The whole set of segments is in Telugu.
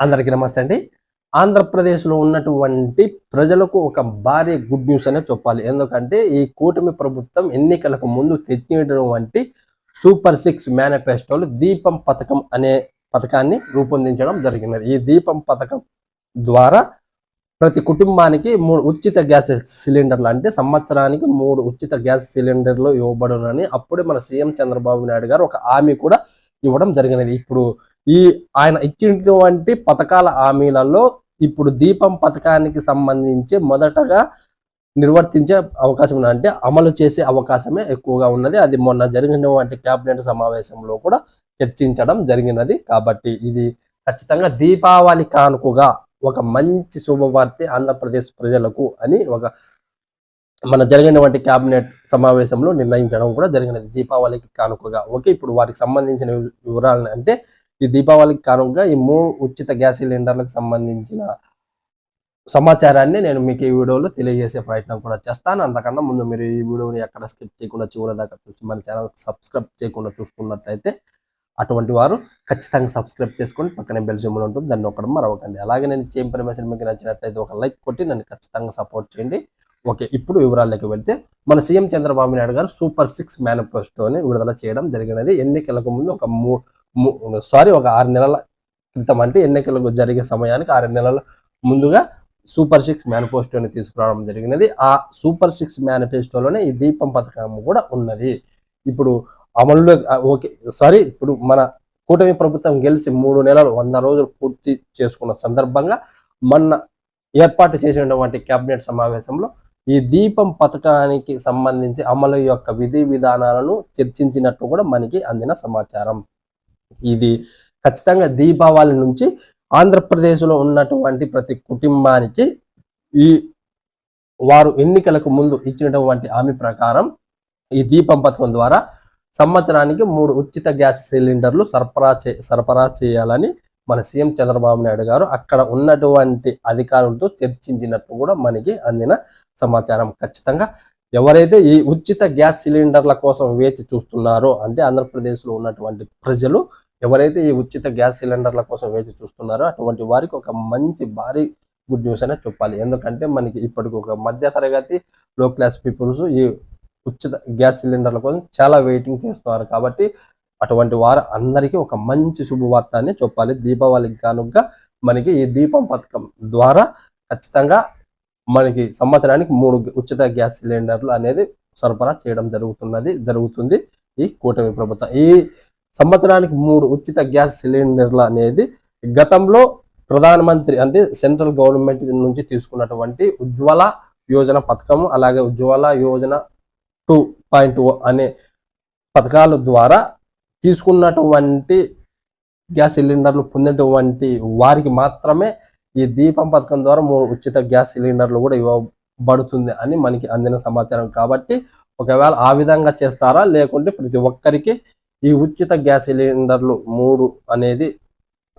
అందరికీ నమస్తే అండి. ఆంధ్రప్రదేశ్లో ఉన్నటువంటి ప్రజలకు ఒక భారీ గుడ్ న్యూస్ అనే చెప్పాలి. ఎందుకంటే ఈ కూటమి ప్రభుత్వం ఎన్నికలకు ముందు తెచ్చినటువంటి సూపర్ సిక్స్ మేనిఫెస్టోలు దీపం పథకం అనే పథకాన్ని రూపొందించడం జరిగినది. ఈ దీపం పథకం ద్వారా ప్రతి కుటుంబానికి మూడు ఉచిత గ్యాస్ సిలిండర్లు అంటే సంవత్సరానికి మూడు ఉచిత గ్యాస్ సిలిండర్లు ఇవ్వబడునని అప్పుడే మన సీఎం చంద్రబాబు నాయుడు గారు ఒక హామీ కూడా ఇవ్వడం జరిగినది. ఇప్పుడు ఈ ఆయన ఇచ్చినటువంటి పథకాల హామీలలో ఇప్పుడు దీపం పథకానికి సంబంధించి మొదటగా నిర్వర్తించే అవకాశం ఉంది అంటే అమలు చేసే అవకాశమే ఎక్కువగా ఉన్నది. అది మొన్న జరిగినటువంటి కేబినెట్ సమావేశంలో కూడా చర్చించడం జరిగినది. కాబట్టి ఇది ఖచ్చితంగా దీపావళి కానుకగా ఒక మంచి శుభవార్త ఆంధ్రప్రదేశ్ ప్రజలకు అని ఒక మన జరిగినటువంటి క్యాబినెట్ సమావేశంలో నిర్ణయించడం కూడా జరిగినది. దీపావళికి కానుకగా. ఓకే ఇప్పుడు వాటికి సంబంధించిన వివరాలు అంటే ఈ దీపావళికి కానుకగా ఈ మూడు ఉచిత గ్యాస్ సిలిండర్లకు సంబంధించిన సమాచారాన్ని నేను మీకు ఈ వీడియోలో తెలియజేసే ప్రయత్నం కూడా చేస్తాను. అంతకన్నా ముందు మీరు ఈ వీడియోని ఎక్కడ స్కిప్ చేయకుండా చివరి దాకా చూసి మన ఛానల్ సబ్స్క్రైబ్ చేయకుండా చూసుకున్నట్లయితే అటువంటి వారు ఖచ్చితంగా సబ్స్క్రైబ్ చేసుకొని పక్కనే బెల్ సింబల్ ఉంటుంది. దాన్ని ఒకడం మరవకండి. అలాగే నేను ఇచ్చే ఇన్ఫర్మేషన్ మీకు నచ్చినట్లయితే ఒక లైక్ కొట్టి నన్ను ఖచ్చితంగా సపోర్ట్ చేయండి. ఓకే ఇప్పుడు వివరాల్లోకి వెళ్తే మన సీఎం చంద్రబాబు నాయుడు గారు సూపర్ సిక్స్ మేనిఫెస్టోని విడుదల చేయడం జరిగినది. ఎన్నికలకు ముందు ఒక మూ సారీ ఒక ఆరు నెలల క్రితం అంటే ఎన్నికలకు జరిగే సమయానికి ఆరు నెలల ముందుగా సూపర్ సిక్స్ మేనిఫెస్టోని తీసుకురావడం జరిగినది. ఆ సూపర్ సిక్స్ మేనిఫెస్టోలోనే ఈ దీపం పథకం కూడా ఉన్నది. ఇప్పుడు అమలులో ఓకే సారీ ఇప్పుడు మన కూటమి ప్రభుత్వం గెలిచి మూడు నెలలు వంద రోజులు పూర్తి చేసుకున్న సందర్భంగా మొన్న ఏర్పాటు చేసినటువంటి కేబినెట్ సమావేశంలో ఈ దీపం పథకానికి సంబంధించి అమలు యొక్క విధి విధానాలను చర్చించినట్టు కూడా మనకి అందిన సమాచారం. ఇది ఖచ్చితంగా దీపావళి నుంచి ఆంధ్రప్రదేశ్లో ఉన్నటువంటి ప్రతి కుటుంబానికి ఈ వారు ఎన్నికలకు ముందు ఇచ్చినటువంటి హామీ ప్రకారం ఈ దీపం పథకం ద్వారా సంవత్సరానికి మూడు ఉచిత గ్యాస్ సిలిండర్లు సరఫరా చే సరఫరా చేయాలని మన సీఎం చంద్రబాబు నాయుడు గారు అక్కడ ఉన్నటువంటి అధికారులతో చర్చించినట్టు కూడా మనకి అందిన సమాచారం. ఖచ్చితంగా ఎవరైతే ఈ ఉచిత గ్యాస్ సిలిండర్ల కోసం వేచి చూస్తున్నారో అంటే ఆంధ్రప్రదేశ్లో ఉన్నటువంటి ప్రజలు ఎవరైతే ఈ ఉచిత గ్యాస్ సిలిండర్ల కోసం వేచి చూస్తున్నారో అటువంటి వారికి ఒక మంచి భారీ గుడ్ న్యూస్ అనే చెప్పాలి. ఎందుకంటే మనకి ఇప్పటికి ఒక మధ్య తరగతి లో క్లాస్ పీపుల్స్ ఈ ఉచిత గ్యాస్ సిలిండర్ల కోసం చాలా వెయిటింగ్ చేస్తున్నారు. కాబట్టి అటువంటి వారు అందరికీ ఒక మంచి శుభవార్త అని చెప్పాలి. దీపావళికి కానుక మనకి ఈ దీపం పథకం ద్వారా ఖచ్చితంగా మనకి సంవత్సరానికి మూడు ఉచిత గ్యాస్ సిలిండర్లు అనేది సరఫరా చేయడం జరుగుతున్నది జరుగుతుంది ఈ కూటమి ప్రభుత్వం. ఈ సంవత్సరానికి మూడు ఉచిత గ్యాస్ సిలిండర్లు అనేది గతంలో ప్రధానమంత్రి అంటే సెంట్రల్ గవర్నమెంట్ నుంచి తీసుకున్నటువంటి ఉజ్వల యోజన పథకం అలాగే ఉజ్వల యోజన టూ పాయింట్ అనే పథకాల ద్వారా తీసుకున్నటువంటి గ్యాస్ సిలిండర్లు పొందినటువంటి వారికి మాత్రమే ఈ దీపం పథకం ద్వారా మూడు ఉచిత గ్యాస్ సిలిండర్లు కూడా ఇవ్వబడుతుంది అని మనకి అందిన సమాచారం. కాబట్టి ఒకవేళ ఆ విధంగా చేస్తారా? లేకుంటే ప్రతి ఒక్కరికి ఈ ఉచిత గ్యాస్ సిలిండర్లు మూడు అనేది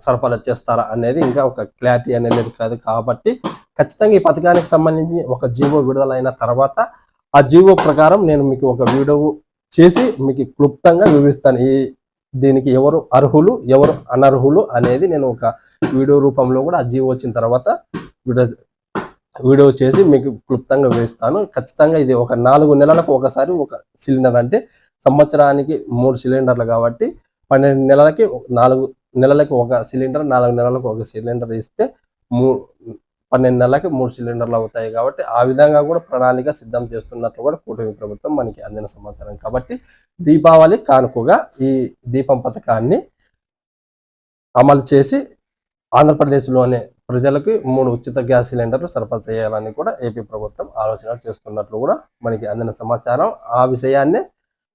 సరఫరా చేస్తారా అనేది ఇంకా ఒక క్లారిటీ అనేది కాదు కాబట్టి ఖచ్చితంగా ఈ పథకానికి సంబంధించి ఒక జీవో విడుదలైన తర్వాత ఆ జీవో ప్రకారం నేను మీకు ఒక వీడియో చేసి మీకు క్లుప్తంగా వివరిస్తాను. ఈ దీనికి ఎవరు అర్హులు ఎవరు అనర్హులు అనేది నేను ఒక వీడియో రూపంలో కూడా ఆ జీవో వచ్చిన తర్వాత వీడియో వీడియో చేసి మీకు క్లుప్తంగా వేస్తాను. ఖచ్చితంగా ఇది ఒక నాలుగు నెలలకు ఒకసారి ఒక సిలిండర్ అంటే సంవత్సరానికి మూడు సిలిండర్లు కాబట్టి పన్నెండు నెలలకి నాలుగు నెలలకు ఒక సిలిండర్ నాలుగు నెలలకు ఒక సిలిండర్ ఇస్తే మూ పన్నెండు నెలలకి మూడు సిలిండర్లు అవుతాయి కాబట్టి ఆ విధంగా కూడా ప్రణాళిక సిద్ధం చేస్తున్నట్లు కూడా కూటమి ప్రభుత్వం మనకి అందిన సమాచారం. కాబట్టి దీపావళి కానుకగా ఈ దీపం పథకాన్ని అమలు చేసి ఆంధ్రప్రదేశ్లోనే ప్రజలకు మూడు ఉచిత గ్యాస్ సిలిండర్లు సరఫరా చేయాలని కూడా ఏపీ ప్రభుత్వం ఆలోచన చేస్తున్నట్లు కూడా మనకి అందిన సమాచారం. ఆ విషయాన్ని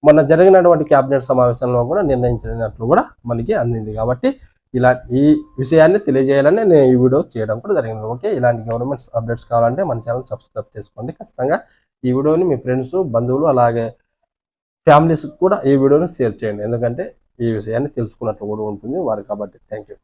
మొన్న జరిగినటువంటి కేబినెట్ సమావేశంలో కూడా నిర్ణయించినట్లు కూడా మనకి అందింది. కాబట్టి ఇలా ఈ విషయాన్ని తెలియజేయాలని నేను ఈ వీడియో చేయడం కూడా జరిగింది. ఓకే ఇలాంటి గవర్నమెంట్ అప్డేట్స్ కావాలంటే మన ఛానల్ సబ్స్క్రైబ్ చేసుకోండి. ఖచ్చితంగా ఈ వీడియోని మీ ఫ్రెండ్స్ బంధువులు అలాగే ఫ్యామిలీస్ కూడా ఈ వీడియోని షేర్ చేయండి. ఎందుకంటే ఈ విషయాన్ని తెలుసుకున్నట్లు కూడా ఉంటుంది వారు. కాబట్టి థ్యాంక్ యూ